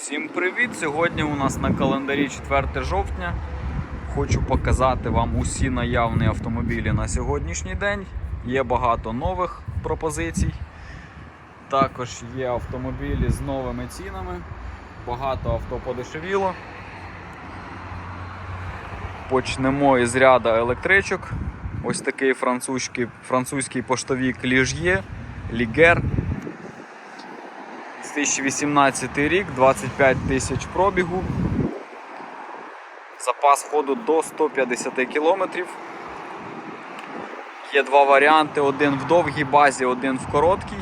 Всім привіт! Сьогодні у нас на календарі 4 жовтня. Хочу показати вам усі наявні автомобілі на сьогоднішній день. Є багато нових пропозицій. Також є автомобілі з новими цінами. Багато авто подешевіло. Почнемо із ряду електричок. Ось такий французький, французький поштовик Ліж'є, Лігер. 2018 рік, 25 тисяч пробігу. Запас ходу до 150 км. Є два варіанти: один в довгій базі, один в короткій.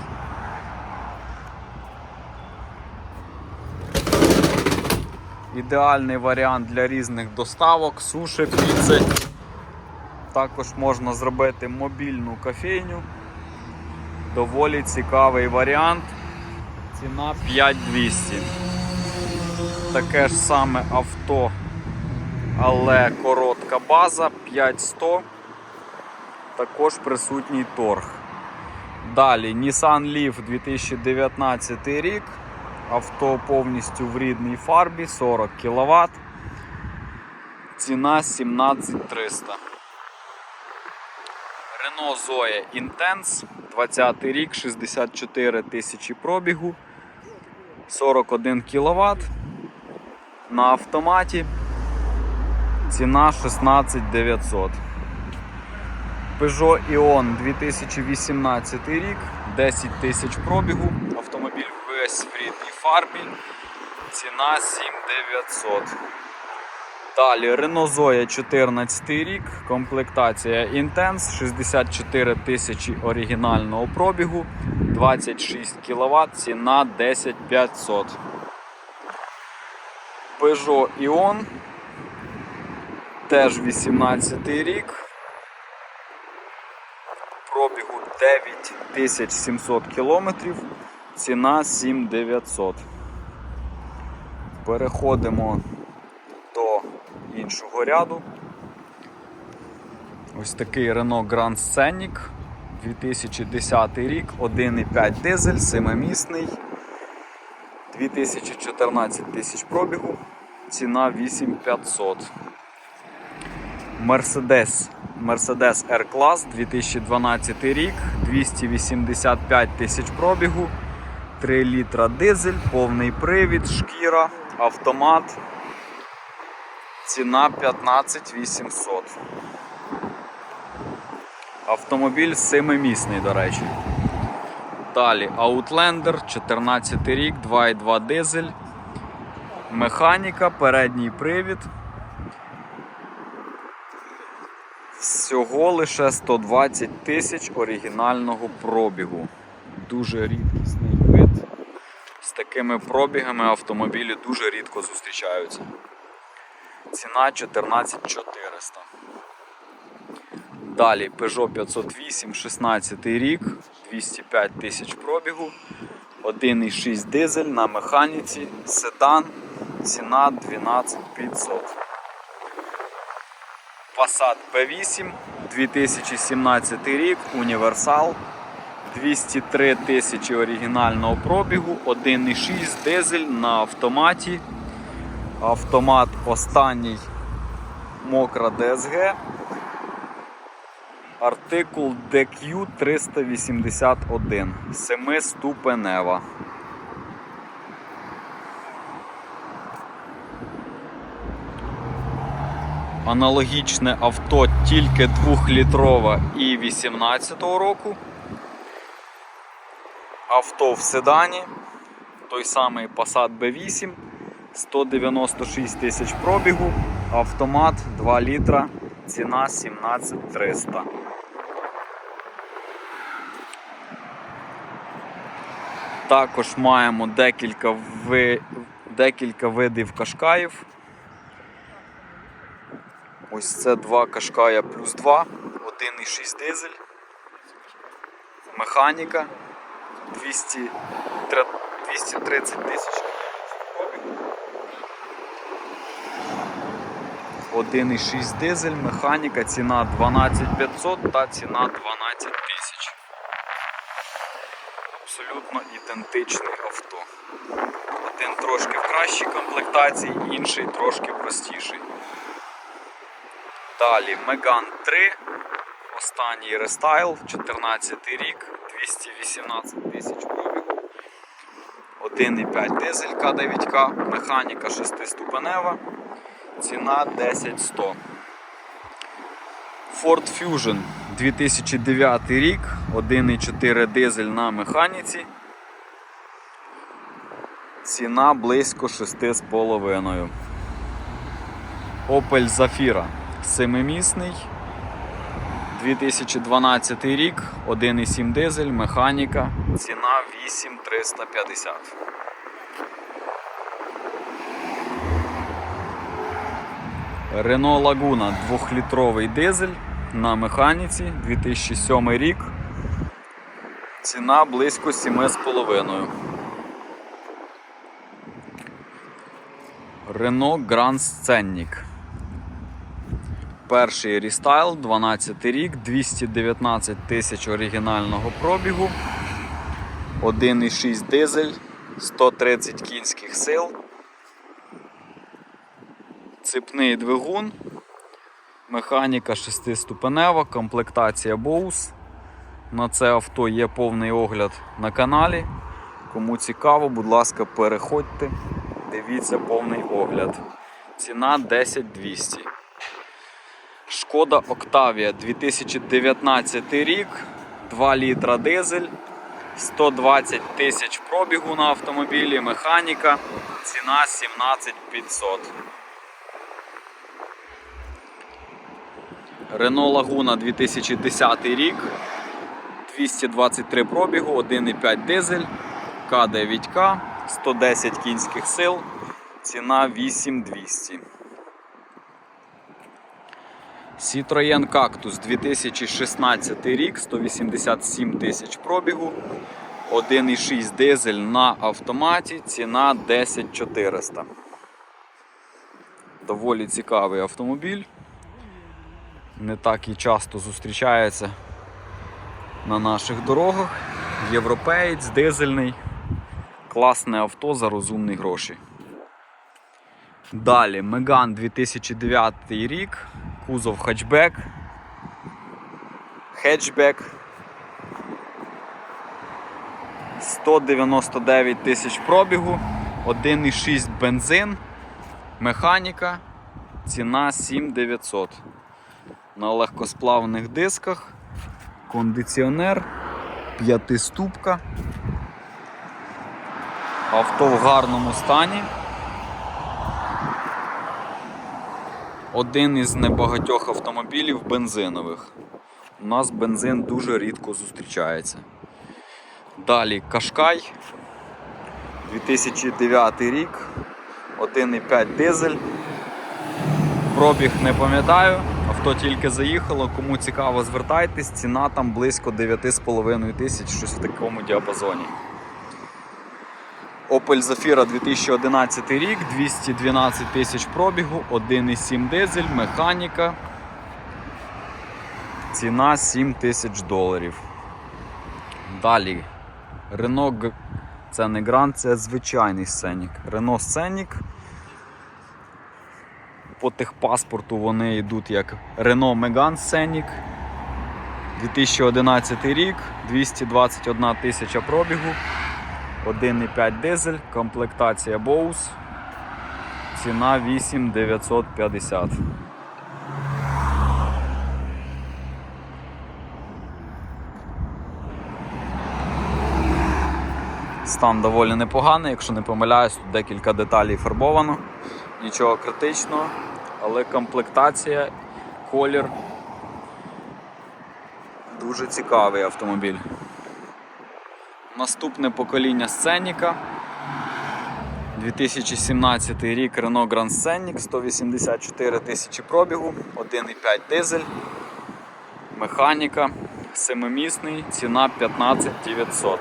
Ідеальний варіант для різних доставок, суші, піци. Також можна зробити мобільну кофейню. Доволі цікавий варіант. Ціна 5200. Таке ж саме авто, але коротка база 5100. Також присутній торг. Далі Nissan Leaf 2019 рік. Авто повністю в рідній фарбі 40 кВт. Ціна 17300. Renault Zoe Intense 20 рік, 64 тисячі пробігу, 41 кВт на автоматі. Ціна 16900. Peugeot Ion 2018 рік, 10 тисяч пробігу, автомобіль весь в рідній фарбі. Ціна 7900. Далі Renault Zoe 14 рік, комплектація Intense, 64 тисячі оригінального пробігу, 26 кВт, ціна 10500. Peugeot Ion, теж 18 рік. Пробігу 9700 км, ціна 7900. Переходимо до іншого ряду. Ось такий Renault Grand Scenic 2010 рік, 1,5 дизель, 7-місний, 2014 тисяч пробігу, ціна 8500. Mercedes Mercedes R-Class 2012 рік, 285 тисяч пробігу, 3 літра дизель, повний привід, шкіра, автомат. Ціна 15 800. Автомобіль семимісний, до речі. Далі Outlander, 14 рік, 2,2 дизель. Механіка, передній привід. Всього лише 120 тисяч оригінального пробігу. Дуже рідкісний вид. З такими пробігами автомобілі дуже рідко зустрічаються. Ціна 14400. Далі Peugeot 508, 16 рік, 205 тисяч пробігу, 1,6 дизель на механіці, седан, ціна 12500. Passat P8, 2017 рік, універсал, 203 тисячі оригінального пробігу, 1,6 дизель на автоматі. Автомат останній мокра DSG. Артикул DQ 381. 7-ступенева. Аналогічне авто тільки 2-літрове і 18 року. Авто в седані. Той самий Passat B8. 196 тисяч пробігу, автомат 2 літра, ціна 17300. Також маємо декілька, ви... декілька видів кашкаїв. Ось це два кашкая плюс 2, 1,6 дизель, механіка. 200... 230 тисяч. 1,6 дизель, механіка, ціна 12500 та ціна 12 тисяч. Абсолютно ідентичне авто. Один трошки в кращій комплектації, інший трошки простіший. Далі Megane 3. Останній рестайл, 14 рік, 218 тисяч пробігу. 1,5 дизель К9К, механіка 6-ступенева, ціна 10100. Ford Fusion 2009 рік, 1,4 дизель на механіці. Ціна близько 6,5. Opel Zafira семимісний. 2012 рік, 1,7 дизель, механіка, ціна 8350. Renault Laguna 2-літровий дизель на механіці 2007 рік. Ціна близько 7,5. Renault Grand Scenic. Перший рестайл, 12 рік, 219 тисяч оригінального пробігу, 1,6 дизель, 130 кінських сил, цепний двигун, механіка 6-ступенева, комплектація Bose. На це авто є повний огляд на каналі. Кому цікаво, будь ласка, переходьте, дивіться повний огляд. Ціна 10200. Шкода Октавія. 2019 рік, 2 літра дизель, 120 тисяч пробігу на автомобілі, механіка, ціна 17500. Renault Laguna 2010 рік, 223 пробігу, 1,5 дизель, К9К, 110 кінських сил, ціна 8200. Citroën Cactus 2016 рік, 187 тисяч пробігу, 1,6 дизель на автоматі, ціна 10400. Доволі цікавий автомобіль. Не так і часто зустрічається на наших дорогах. Європеєць, дизельний, класне авто за розумні гроші. Далі Megane 2009 рік, кузов хетчбек. Хетчбек. 199 тисяч пробігу, 1,6 бензин, механіка, ціна 7900. На легкосплавних дисках, кондиціонер, п'ятиступка. Авто в гарному стані. Один із небагатьох автомобілів бензинових. У нас бензин дуже рідко зустрічається. Далі Кашкай 2009 рік, 1,5 дизель. Пробіг не пам'ятаю, авто тільки заїхало. Кому цікаво, звертайтесь, ціна там близько 9,5 тисяч, щось в такому діапазоні. Opel Zafira 2011 рік, 212 тисяч пробігу, 1,7 дизель, механіка. Ціна 7 тисяч доларів. Далі Renault, це не Grand, це звичайний сценік. Renault Scenic. По техпаспорту вони йдуть як Renault Megane Scenic. 2011 рік, 221 тисяча пробігу. 1,5 дизель, комплектація Bose, ціна 8950. Стан доволі непоганий, якщо не помиляюсь, тут декілька деталей фарбовано, нічого критичного, але комплектація, колір дуже цікавий автомобіль. Наступне покоління Сценіка. 2017 рік Renault Grand Scenic, 184 тисячі пробігу, 1,5 дизель, механіка, семимісний, ціна 15 900.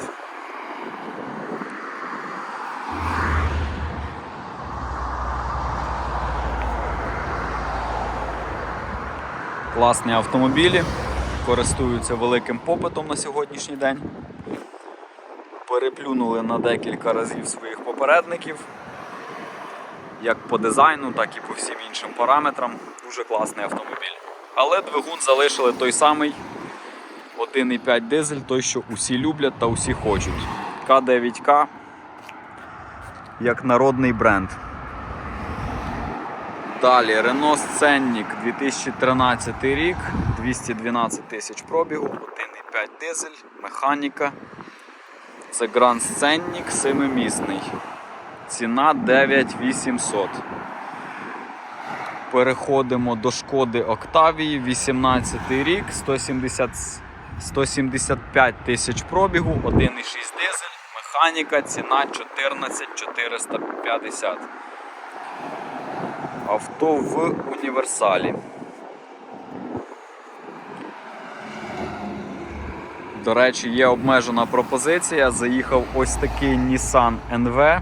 Класні автомобілі, користуються великим попитом на сьогоднішній день переплюнули на декілька разів своїх попередників. Як по дизайну, так і по всім іншим параметрам. Дуже класний автомобіль. Але двигун залишили той самий 1,5 дизель, той, що усі люблять та усі хочуть. К9К як народний бренд. Далі Renault Scenic 2013 рік, 212 тисяч пробігу, 1,5 дизель, механіка. Це Grand Scenic семимісний. Ціна 9800. Переходимо до шкоди Октавії, 18 рік, 170, 175 тисяч пробігу, 1,6 дизель, механіка, ціна 14450. Авто в універсалі. До речі, є обмежена пропозиція. Заїхав ось такий Nissan NV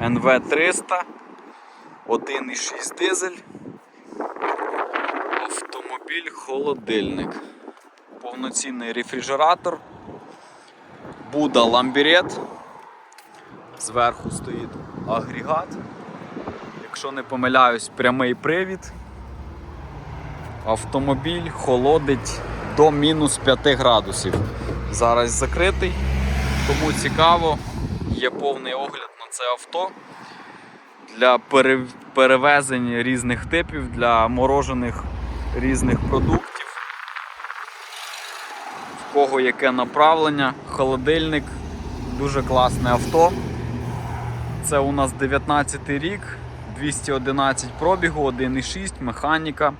NV300, 1,6 дизель. Автомобіль холодильник. Повноцінний рефрижератор. Буда ламбірет. Зверху стоїть агрегат. Якщо не помиляюсь, прямий привід. Автомобіль холодить до мінус 5 градусів. Зараз закритий. Кому цікаво, є повний огляд на це авто для пере- перевезень різних типів, для морожених різних продуктів. В кого яке направлення, холодильник, дуже класне авто. Це у нас 19 рік, 211 пробігу, 1,6 механіка.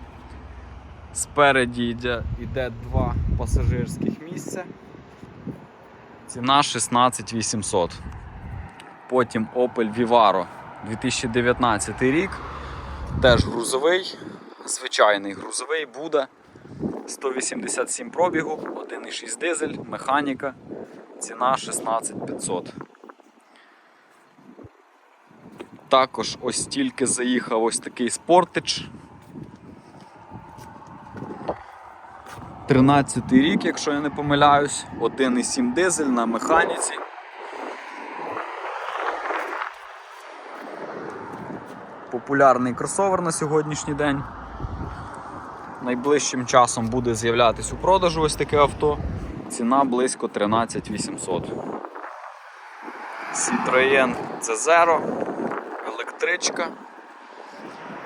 Спереді йде, йде два пасажирських місця. Ціна 16 800. Потім Opel Vivaro 2019 рік. Теж грузовий, звичайний грузовий буде. 187 пробігу, 1,6 дизель, механіка. Ціна 16 500. Також ось тільки заїхав ось такий спортич. 13 рік, якщо я не помиляюсь, 1,7 дизель на механіці. Популярний кросовер на сьогоднішній день. Найближчим часом буде з'являтися у продажу ось таке авто. Ціна близько 13 800. Citroën C0, електричка.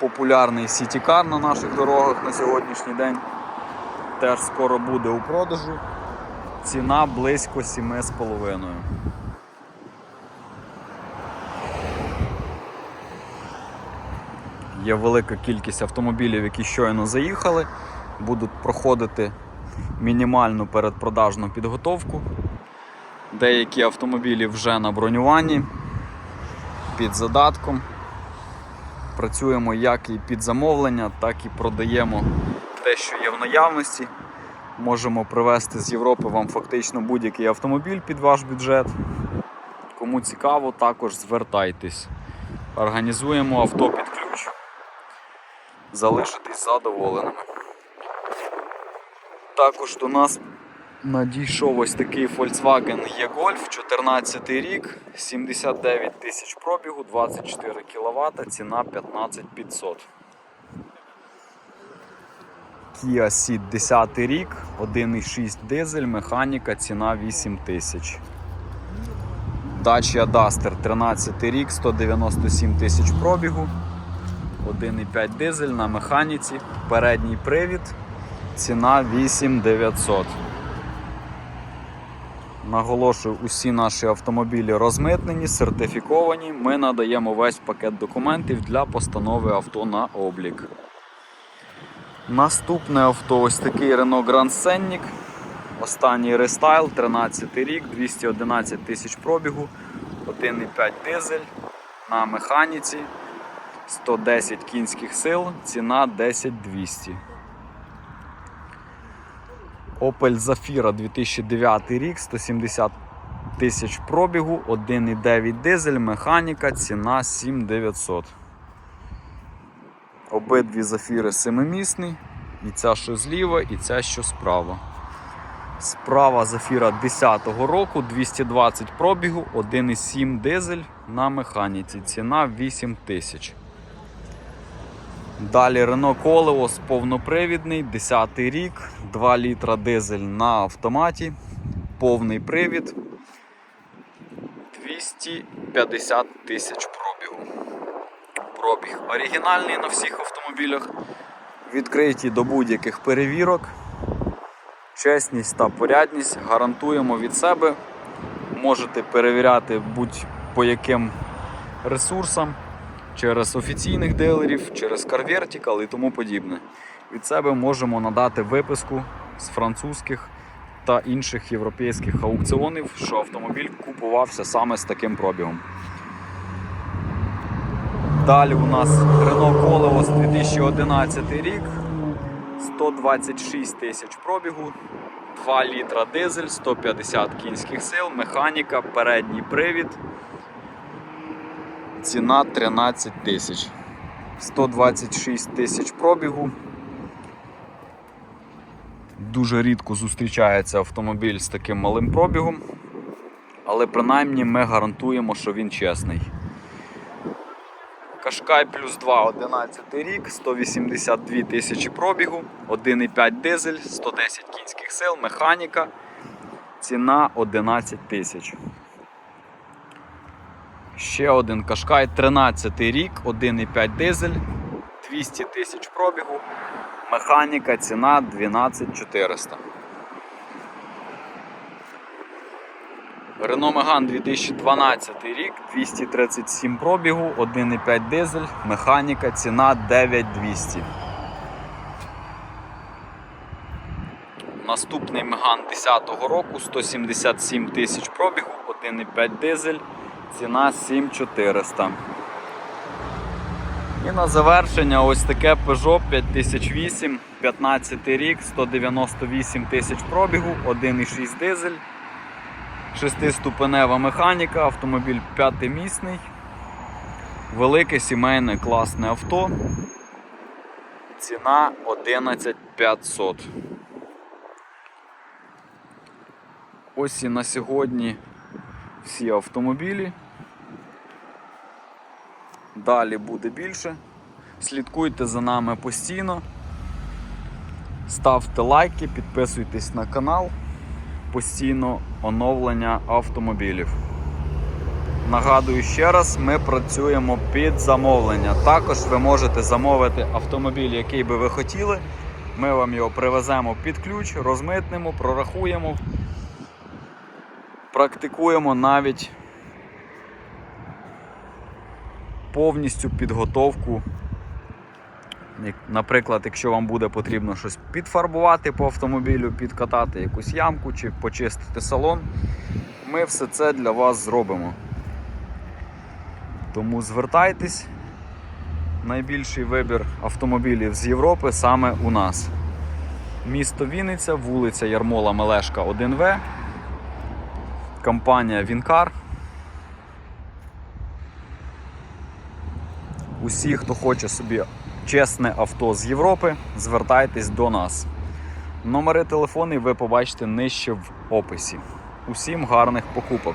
Популярний Car на наших дорогах на сьогоднішній день. Теж скоро буде у продажу. Ціна близько 7,5. Є велика кількість автомобілів, які щойно заїхали, будуть проходити мінімальну передпродажну підготовку. Деякі автомобілі вже на бронюванні під задатком. Працюємо як і під замовлення, так і продаємо те, що є в наявності. Можемо привезти з Європи вам фактично будь-який автомобіль під ваш бюджет. Кому цікаво, також звертайтесь. Організуємо авто під ключ. Залишитись задоволеними. Також до нас надійшов ось такий Volkswagen E-Golf, 14 рік, 79 тисяч пробігу, 24 кВт, ціна 15 500. Kia Ceed 10 рік, 1,6 дизель, механіка, ціна 8 тисяч. Dacia Duster 13 рік, 197 тисяч пробігу, 1,5 дизель на механіці, передній привід, ціна 8900. Наголошую, усі наші автомобілі розмитнені, сертифіковані. Ми надаємо весь пакет документів для постанови авто на облік. Наступне авто ось такий Renault Grand Scenic. Останній рестайл, 13 рік, 211 тисяч пробігу, 1,5 дизель на механіці, 110 кінських сил, ціна 10200. Opel Zafira 2009 рік, 170 тисяч пробігу, 1,9 дизель, механіка, ціна 7900. Обидві зафіри семимісні, і ця, що зліва, і ця, що справа. Справа зафіра 10-го року, 220 пробігу, 1,7 дизель, на механіці. Ціна 8 тисяч. Далі Renault Koleos повнопривідний, 10 рік, 2 літра дизель на автоматі, повний привід. 250 тисяч. Пробіг оригінальний на всіх автомобілях. Відкриті до будь-яких перевірок. Чесність та порядність гарантуємо від себе. Можете перевіряти будь-по яким ресурсам через офіційних дилерів, через CarVertical і тому подібне. Від себе можемо надати виписку з французьких та інших європейських аукціонів, що автомобіль купувався саме з таким пробігом. Далі у нас Renault Koleos 2011 рік, 126 тисяч пробігу, 2 літра дизель, 150 кінських сил, механіка, передній привід. Ціна 13 тисяч. 126 тисяч пробігу. Дуже рідко зустрічається автомобіль з таким малим пробігом, але принаймні ми гарантуємо, що він чесний. Кашкай плюс 2 11 рік, 182 тисячі пробігу, 1,5 дизель, 110 кінських сил, механіка. Ціна 11 тисяч. Ще один Кашкай 13 рік, 1,5 дизель, 200 тисяч пробігу, механіка, ціна 12 400. Renault Megane 2012 рік, 237 пробігу, 1,5 дизель, механіка, ціна 9200. Наступний Megane 10 року, 177 тисяч пробігу, 1,5 дизель, ціна 7400. І на завершення ось таке Peugeot 5008, 15 рік, 198 тисяч пробігу, 1,6 дизель. Шестиступенева механіка, автомобіль п'ятимісний, велике сімейне класне авто. Ціна 11500. Ось і на сьогодні всі автомобілі. Далі буде більше. Слідкуйте за нами постійно. Ставте лайки, підписуйтесь на канал постійно оновлення автомобілів. Нагадую ще раз, ми працюємо під замовлення. Також ви можете замовити автомобіль, який би ви хотіли. Ми вам його привеземо під ключ, розмитнемо, прорахуємо, практикуємо навіть повністю підготовку Наприклад, якщо вам буде потрібно щось підфарбувати по автомобілю, підкатати якусь ямку чи почистити салон, ми все це для вас зробимо. Тому звертайтесь. Найбільший вибір автомобілів з Європи саме у нас. Місто Вінниця, вулиця Ярмола Мелешка 1В. Компанія Вінкар. Усі, хто хоче собі чесне авто з Європи, звертайтесь до нас. Номери телефонів ви побачите нижче в описі. Усім гарних покупок!